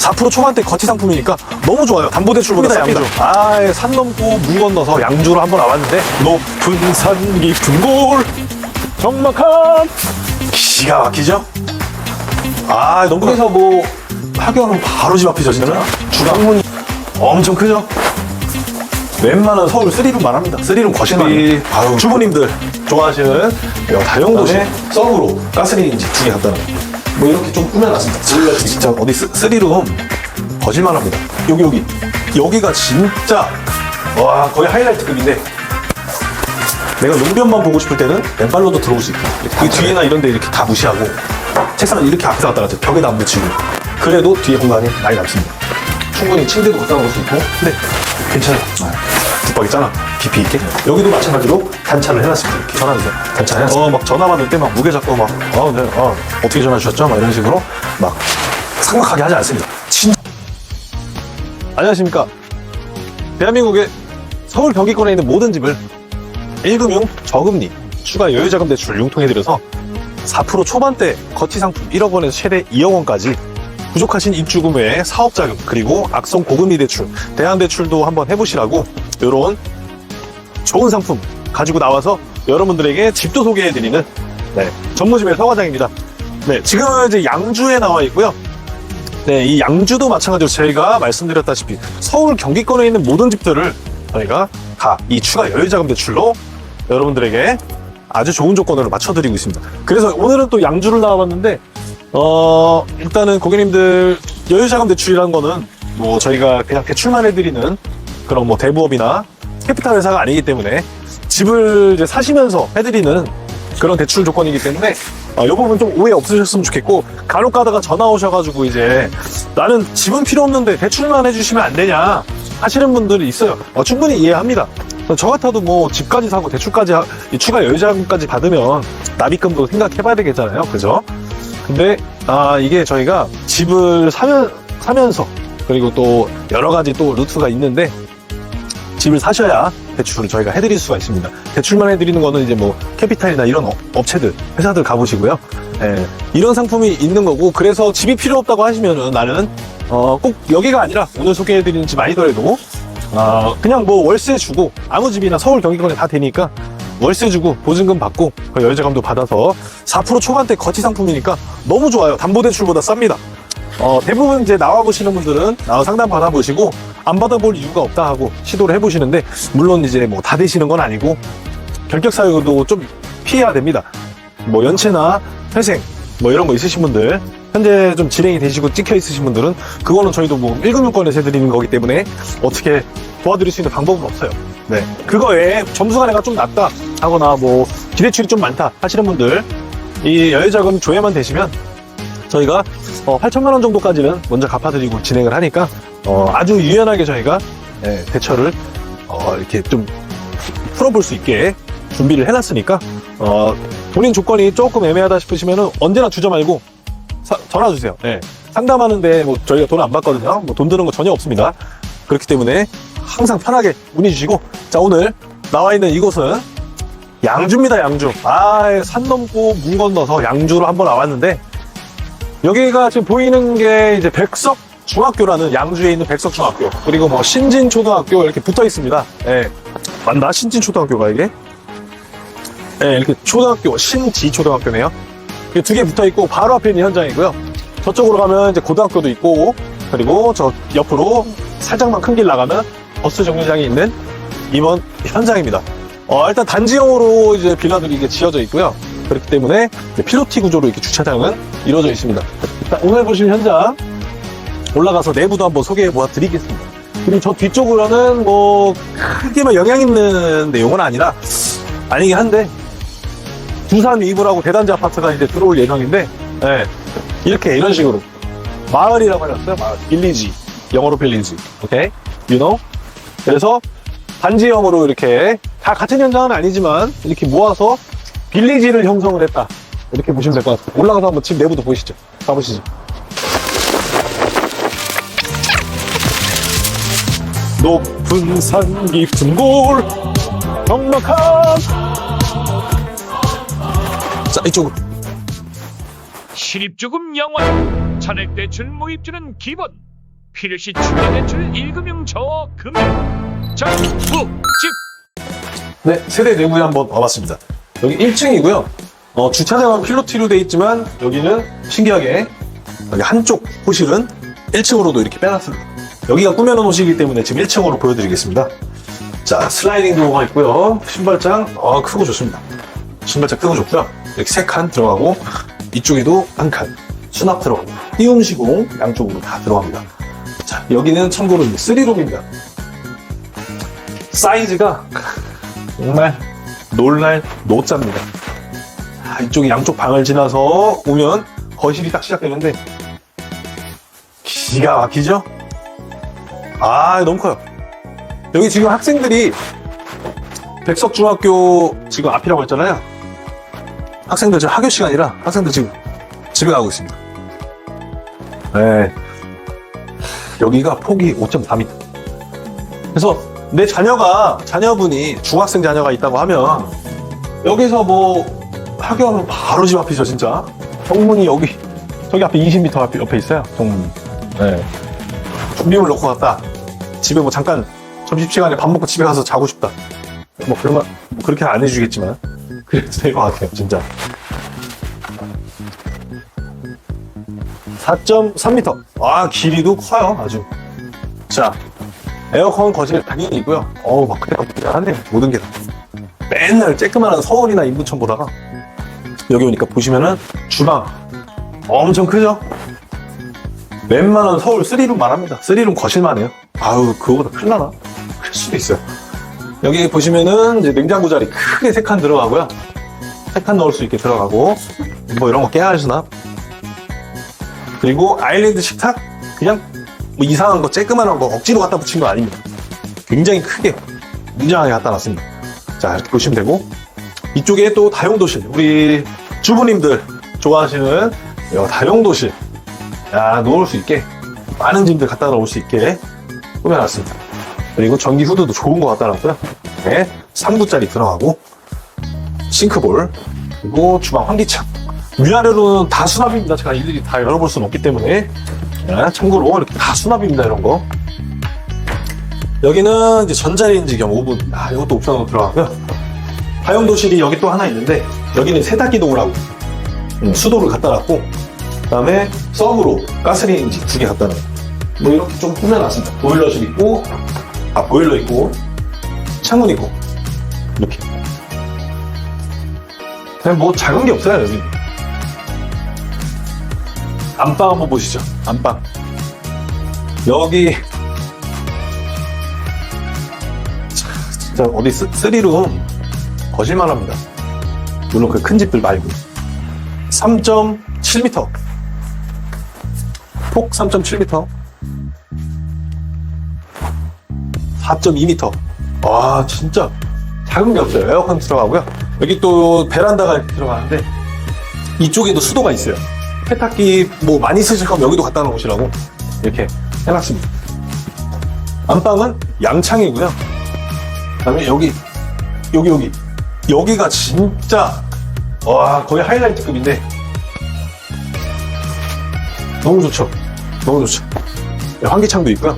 4% 초반대 거치 상품이니까 너무 좋아요. 담보대출보다 쌉니다. 아, 산 넘고 물 건너서 양주로 한번 와봤는데 높은 산 깊은 골 정막한 기가 막히죠? 아, 너무 그래서 뭐 하교하면 바로 집 앞이죠, 진짜. 주방문이 엄청 크죠? 웬만한 서울 3룸 말합니다. 3룸 거실이 아유, 주부님들 좋아하시는 다용도실 서브로 가스레인지 두 개 갖다 놓은 뭐 이렇게 좀 꾸며놨습니다. 진짜, 진짜 어디 3룸 거실만 합니다. 여기 여기 여기가 진짜 와 거의 하이라이트급인데 내가 용변만 보고 싶을 때는 왼발로도 들어올 수 있고 그 뒤에나 이런 데 이렇게 다 무시하고 책상을 이렇게 앞에서 갖다 놨죠. 벽에다 안 붙이고 그래도 뒤에 공간이 많이 남습니다. 충분히 침대도 갖다 놓을 수 있고 근데 괜찮아요. 붙박이잖아. 깊이 있게. 여기도 마찬가지로 단차를 해놨습니다. 이렇게 전화 주세요. 단차 해놨습니다. 어, 막 전화 받을 때 막 무게 잡고 막, 어, 네, 어, 어떻게 전화 주셨죠? 막 이런 식으로 막 삭막하게 하지 않습니다. 진 안녕하십니까. 대한민국의 서울 경기권에 있는 모든 집을 1금융 저금리 추가 여유자금 대출 융통해드려서 4% 초반대 거치 상품 1억 원에서 최대 2억 원까지 부족하신 입주금의 사업자금 그리고 악성 고금리 대출 대안대출도 한번 해보시라고 이런 좋은 상품 가지고 나와서 여러분들에게 집도 소개해드리는 네, 전무집의 서과장입니다. 네, 지금은 이제 양주에 나와 있고요. 네, 이 양주도 마찬가지로 저희가 말씀드렸다시피 서울 경기권에 있는 모든 집들을 저희가 다 이 추가 여유자금 대출로 여러분들에게 아주 좋은 조건으로 맞춰드리고 있습니다. 그래서 오늘은 또 양주를 나와봤는데 어, 일단은 고객님들 여유자금 대출이라는 거는 뭐 저희가 그냥 대출만 해드리는 그런 뭐 대부업이나 캐피탈 회사가 아니기 때문에 집을 이제 사시면서 해드리는 그런 대출 조건이기 때문에 어, 이 부분 좀 오해 없으셨으면 좋겠고 간혹 가다가 전화 오셔가지고 이제 나는 집은 필요 없는데 대출만 해주시면 안 되냐 하시는 분들이 있어요. 어, 충분히 이해합니다. 저 같아도 뭐 집까지 사고 대출까지 하- 이 추가 여유자금까지 받으면 납입금도 생각해봐야 되겠잖아요. 그죠? 근데 아 이게 저희가 집을 사면 사면서 그리고 또 여러 가지 또 루트가 있는데 집을 사셔야 대출을 저희가 해드릴 수가 있습니다. 대출만 해드리는 거는 이제 뭐 캐피탈이나 이런 업- 업체들, 회사들 가보시고요. 예, 이런 상품이 있는 거고 그래서 집이 필요 없다고 하시면은 나는 어, 꼭 여기가 아니라 오늘 소개해드리는 집 아니더라도 어, 그냥 뭐 월세 주고 아무 집이나 서울 경기권에 다 되니까 월세 주고 보증금 받고 그 여유자금도 받아서 4% 초반대 거치 상품이니까 너무 좋아요. 담보대출보다 쌉니다. 어, 대부분 이제 나와 보시는 분들은 나와 상담 받아보시고 안 받아볼 이유가 없다 하고 시도를 해보시는데 물론 이제 뭐 다 되시는 건 아니고 결격 사유도 좀 피해야 됩니다. 뭐 연체나 회생 뭐 이런 거 있으신 분들 현재 좀 진행이 되시고 찍혀 있으신 분들은 그거는 저희도 뭐 1금융권에서 해드리는 거기 때문에 어떻게 도와드릴 수 있는 방법은 없어요. 네. 그거 외에 점수가 내가 좀 낮다 하거나 뭐 기대출이 좀 많다 하시는 분들 이 여유자금 조회만 되시면 저희가 어, 8천만 원 정도까지는 먼저 갚아드리고 진행을 하니까 어, 아주 유연하게 저희가 예, 대처를 어, 이렇게 좀 풀어볼 수 있게 준비를 해놨으니까 어, 본인 조건이 조금 애매하다 싶으시면 언제나 주저 말고 사- 전화 주세요. 예. 상담하는데 뭐 저희가 돈 안 받거든요. 뭐 돈 드는 거 전혀 없습니다. 그렇기 때문에 항상 편하게 문의 주시고 자 오늘 나와 있는 이곳은 양주입니다. 양주. 아 산 넘고 문 건너서 양주로 한번 나왔는데 여기가 지금 보이는 게 이제 백석 중학교라는 양주에 있는 백석 중학교 그리고 뭐 신진 초등학교 이렇게 붙어 있습니다. 예. 맞나? 신진 초등학교가 이게? 예, 이렇게 초등학교 신지 초등학교네요. 두 개 붙어 있고 바로 앞에 있는 현장이고요. 저쪽으로 가면 이제 고등학교도 있고 그리고 저 옆으로 살짝만 큰 길 나가면 버스 정류장이 있는 이번 현장입니다. 어, 일단 단지형으로 이제 빌라들이 이게 지어져 있고요. 그렇기 때문에 피로티 구조로 이렇게 주차장은 이루어져 있습니다. 오늘 보시는 현장 올라가서 내부도 한번 소개해 보아 드리겠습니다. 그리고 저 뒤쪽으로는 뭐 크게 뭐 영향 있는 내용은 아니라 아니긴 한데 두산 위브라고 대단지 아파트가 이제 들어올 예정인데 예, 이렇게 이런 식으로 마을이라고 해놨어요. 마을 빌리지 영어로 빌리지 오케이 you know 그래서 단지형으로 이렇게 다 같은 현장은 아니지만 이렇게 모아서 빌리지를 형성을 했다 이렇게 보시면 될 것 같아요. 올라가서 한번 집 내부도 보시죠. 가보시죠. 높은 산 깊은 골. 정막한. 자 이쪽으로. 실입조금 영원, 잔액 대출 모입주는 기본, 필시 추가 대출 1금융 저금융 정부집. 네, 세대 내부에 한번 와봤습니다. 여기 1층이고요. 어, 주차장은 필로티로 돼 있지만 여기는 신기하게 여기 한쪽 호실은 1층으로도 이렇게 빼놨습니다. 여기가 꾸며놓은 호실이기 때문에 지금 1층으로 보여드리겠습니다. 자, 슬라이딩 도어가 있고요. 신발장 어, 크고 좋습니다. 신발장 크고 좋고요. 이렇게 세 칸 들어가고 이쪽에도 한 칸. 수납 들어가고 띄움 시공 양쪽으로 다 들어갑니다. 자, 여기는 참고로 3룸입니다. 사이즈가 정말 놀랄 노자입니다. 아, 이쪽에 양쪽 방을 지나서 오면 거실이 딱 시작되는데 기가 막히죠? 아 너무 커요. 여기 지금 학생들이 백석중학교 지금 앞이라고 했잖아요. 학생들 지금 학교 시간이라 학생들 지금 집에 가고 있습니다. 네. 여기가 폭이 5.4m. 그래서 내 자녀가 자녀분이 중학생 자녀가 있다고 하면 여기서 뭐 학교하면 바로 집 앞이죠 진짜 정문이 여기 저기 앞에 20m 앞에 옆에 있어요 정문 네. 준비물 놓고 갔다 집에 뭐 잠깐 점심시간에 밥 먹고 집에 가서 자고 싶다 뭐 그런 거뭐 그렇게 안 해주겠지만 그래도 될 것 같아요 진짜 4.3m 아 길이도 커요 아주 자 에어컨 거실 당연히 있고요. 어우, 막 그냥 하네 모든 게 다. 맨날 쬐끄만한 서울이나 인부천 보다가 여기 오니까 보시면은 주방 엄청 크죠? 웬만한 서울 3룸만 합니다. 3룸 거실만 해요. 아우, 그거보다 클라나? 클 수도 있어요. 여기 보시면은 이제 냉장고 자리 크게 세 칸 들어가고요. 세 칸 넣을 수 있게 들어가고 뭐 이런 거 깨알 수납 그리고 아일랜드 식탁 그냥 뭐 이상한 거 쬐끄만한 거 억지로 갖다 붙인 거 아닙니다. 굉장히 크게 웅장하게 갖다 놨습니다. 자 이렇게 보시면 되고 이쪽에 또 다용도실 우리 주부님들 좋아하시는 이 다용도실 야 놓을 수 있게 많은 짐들 갖다 놓을 수 있게 꾸며놨습니다. 그리고 전기 후드도 좋은 거 갖다 놨고요. 네, 3구짜리 들어가고 싱크볼 그리고 주방 환기창 위아래로는 다 수납입니다. 제가 일일이 다 열어볼 수는 없기 때문에 자, 참고로 이렇게 다 수납입니다, 이런 거. 여기는 이제 전자레인지 겸 오븐. 아, 이것도 옵션으로 들어가고요. 다용도실이 여기 또 하나 있는데, 여기는 세탁기 도구라고. 음, 수도를 갖다 놨고, 그 다음에 서브로 가스레인지 두 개 갖다 놔요. 뭐 이렇게 좀 꾸며놨습니다. 보일러실 있고, 아, 보일러 있고, 창문 있고, 이렇게. 그냥 뭐 작은 게 없어요, 여기. 안방 한번 보시죠. 안방. 여기 자, 진짜 어디 쓰, 쓰리룸 거실만 합니다. 물론 그 큰 집들 말고 3.7m 폭 3.7m 4.2m 와 진짜 작은 게 없어요. 에어컨 들어가고요. 여기 또 베란다가 들어가는데 이쪽에도 수도가 있어요. 세탁기 뭐 많이 쓰실 거면 여기도 갖다 놓으시라고 이렇게 해놨습니다. 안방은 양창이고요. 그다음에 여기 여기 여기 여기가 진짜 와 거의 하이라이트급인데 너무 좋죠. 너무 좋죠. 네, 환기창도 있고요.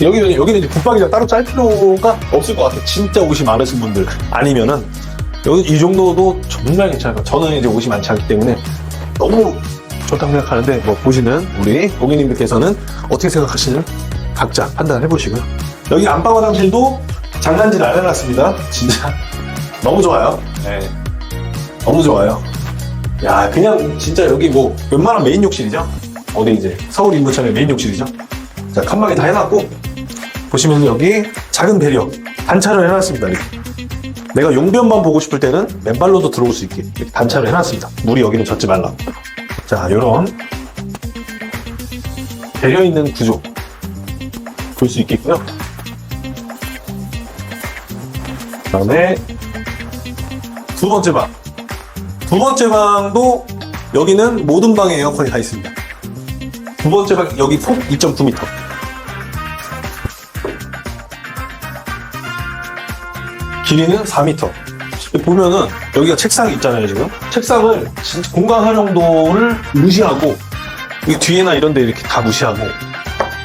여기는 여기는 이제 붙박이랑 따로 짤 필요가 없을 것 같아요. 진짜 옷이 많으신 분들 아니면은 여기 이 정도도 정말 괜찮아요. 저는 이제 옷이 많지 않기 때문에 너무 좋다고 생각하는데 뭐 보시는 우리 고객님들께서는 어떻게 생각하시는 각자 판단해 보시고요. 여기 안방 화장실도 장난질 안 해놨습니다. 진짜 너무 좋아요. 네. 너무 좋아요. 야 그냥 진짜 여기 뭐 웬만한 메인 욕실이죠. 어디 이제 서울 인부천의 메인 욕실이죠. 자 칸막이 다 해놨고 보시면 여기 작은 배려 단차를 해놨습니다. 이렇게. 내가 용변만 보고 싶을 때는 맨발로도 들어올 수 있게 이렇게 단차를 해놨습니다. 물이 여기는 젖지 말라. 자, 요런 배려 있는 구조 볼 수 있겠고요. 그 다음에 두 번째 방. 두 번째 방도 여기는 모든 방에 에어컨이 다 있습니다. 두 번째 방 여기 폭 2.9m. 길이는 4m. 보면은 여기가 책상이 있잖아요 지금 책상을 진짜 공간 활용도를 무시하고 이 뒤에나 이런 데 이렇게 다 무시하고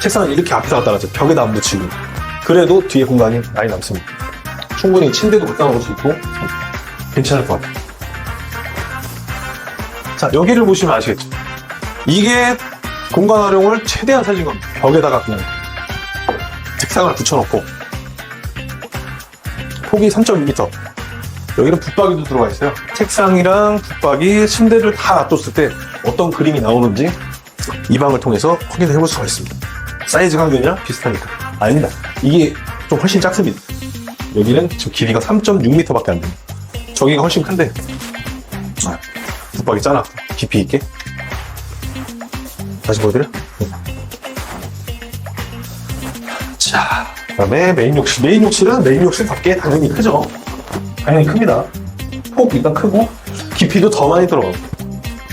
책상을 이렇게 앞에다 갖다 놨죠. 벽에다 안 붙이고. 그래도 뒤에 공간이 많이 남습니다. 충분히 침대도 갖다 놓을 수 있고 괜찮을 것 같아요. 자, 여기를 보시면 아시겠죠? 이게 공간 활용을 최대한 살린 겁니다. 벽에다가 그냥 책상을 붙여놓고 폭이 3.6m 여기는 붙박이도 들어가 있어요. 책상이랑 붙박이, 침대를 다 놔뒀을 때 어떤 그림이 나오는지 이 방을 통해서 확인을 해볼 수가 있습니다. 사이즈가 그냥 비슷하니까. 아닙니다. 이게 좀 훨씬 작습니다. 여기는 지금 길이가 3.6m밖에 안 됩니다. 저기가 훨씬 큰데 아, 붙박이 짜나 깊이 있게 다시 보여드려? 네. 자, 그 다음에 메인 욕실. 메인 욕실은 메인 욕실답게 당연히 크죠. 당연히 큽니다. 폭 일단 크고 깊이도 더 많이 들어가고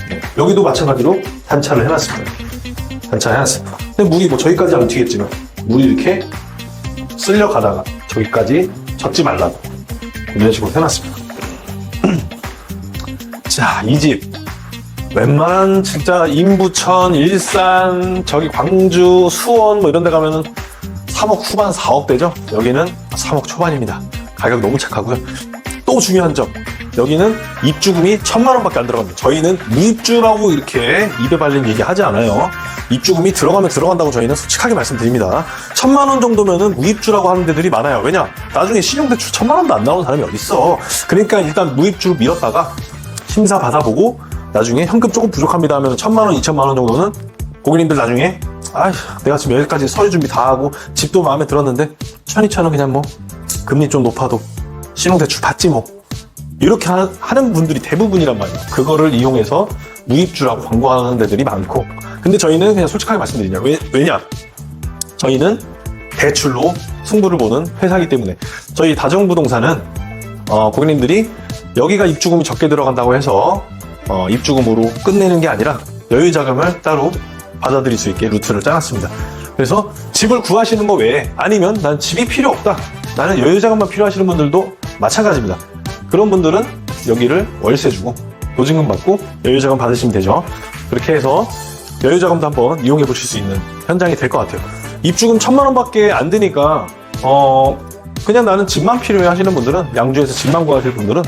네, 여기도 마찬가지로 단차를 해놨습니다. 단차 해놨습니다. 근데 물이 뭐 저기까지 안 튀겠지만 물이 이렇게 쓸려가다가 저기까지 젖지 말라고 이런 식으로 해놨습니다. 자, 이 집. 웬만한 진짜 인부천, 일산, 저기 광주, 수원 뭐 이런 데 가면은 3억 후반, 4억 대죠? 여기는 3억 초반입니다. 가격 너무 착하고요. 또 중요한 점. 여기는 입주금이 천만 원밖에 안 들어갑니다. 저희는 무입주라고 이렇게 입에 발린 얘기 하지 않아요. 입주금이 들어가면 들어간다고 저희는 솔직하게 말씀드립니다. 천만 원 정도면은 무입주라고 하는 데들이 많아요. 왜냐? 나중에 신용대출 천만 원도 안 나오는 사람이 어딨어. 그러니까 일단 무입주로 밀었다가 심사 받아보고 나중에 현금 조금 부족합니다 하면 천만 원, 이천만 원 정도는 고객님들 나중에 아휴 내가 지금 여기까지 서류 준비 다 하고 집도 마음에 들었는데 천 이천 원 그냥 뭐 금리 좀 높아도 신용대출 받지 뭐 이렇게 하, 는 분들이 대부분이란 말이에요. 그거를 이용해서 무입주라고 광고하는 데들이 많고. 근데 저희는 그냥 솔직하게 말씀드리냐. 왜, 왜냐? 저희는 대출로 승부를 보는 회사이기 때문에. 저희 다정부동산은, 어, 고객님들이 여기가 입주금이 적게 들어간다고 해서, 어, 입주금으로 끝내는 게 아니라 여유 자금을 따로 받아들일 수 있게 루트를 짜놨습니다. 그래서 집을 구하시는 거 외에 아니면 난 집이 필요 없다. 나는 여유 자금만 필요하시는 분들도 마찬가지입니다. 그런 분들은 여기를 월세 주고 보증금 받고 여유 자금 받으시면 되죠. 그렇게 해서 여유 자금도 한번 이용해 보실 수 있는 현장이 될 것 같아요. 입주금 천만 원밖에 안 드니까 어 그냥 나는 집만 필요해 하시는 분들은 양주에서 집만 구하실 분들은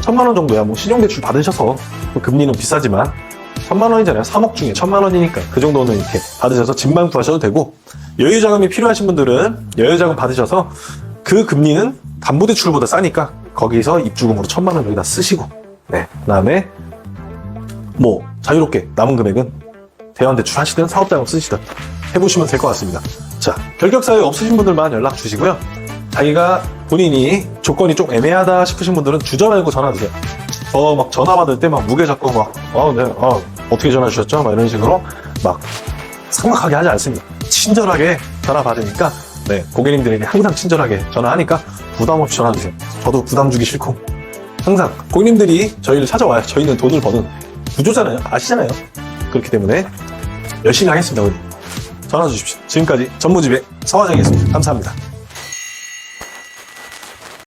천만 원 정도야 뭐 신용대출 받으셔서 또 금리는 비싸지만 천만 원이잖아요. 3억 중에 천만 원이니까 그 정도는 이렇게 받으셔서 집만 구하셔도 되고 여유 자금이 필요하신 분들은 여유 자금 받으셔서 그 금리는 담보대출보다 싸니까 거기서 입주금으로 천만 원 여기다 쓰시고 네 그다음에 뭐 자유롭게 남은 금액은 대환대출 하시든 사업자금 쓰시든 해보시면 될 것 같습니다. 자 결격 사유 없으신 분들만 연락 주시고요. 자기가 본인이 조건이 좀 애매하다 싶으신 분들은 주저 말고 전화 주세요. 저 막 전화 받을 때 막 무게 잡고 막, 어, 네, 어, 어떻게 전화 주셨죠? 막 이런 식으로 막 삭막하게 하지 않습니다. 친절하게 전화 받으니까, 네, 고객님들에게 항상 친절하게 전화하니까 부담 없이 전화 주세요. 저도 부담 주기 싫고, 항상 고객님들이 저희를 찾아와요. 저희는 돈을 버는 구조잖아요. 아시잖아요. 그렇기 때문에 열심히 하겠습니다, 우리. 전화 주십시오. 지금까지 전무집의 서화장이었습니다. 감사합니다.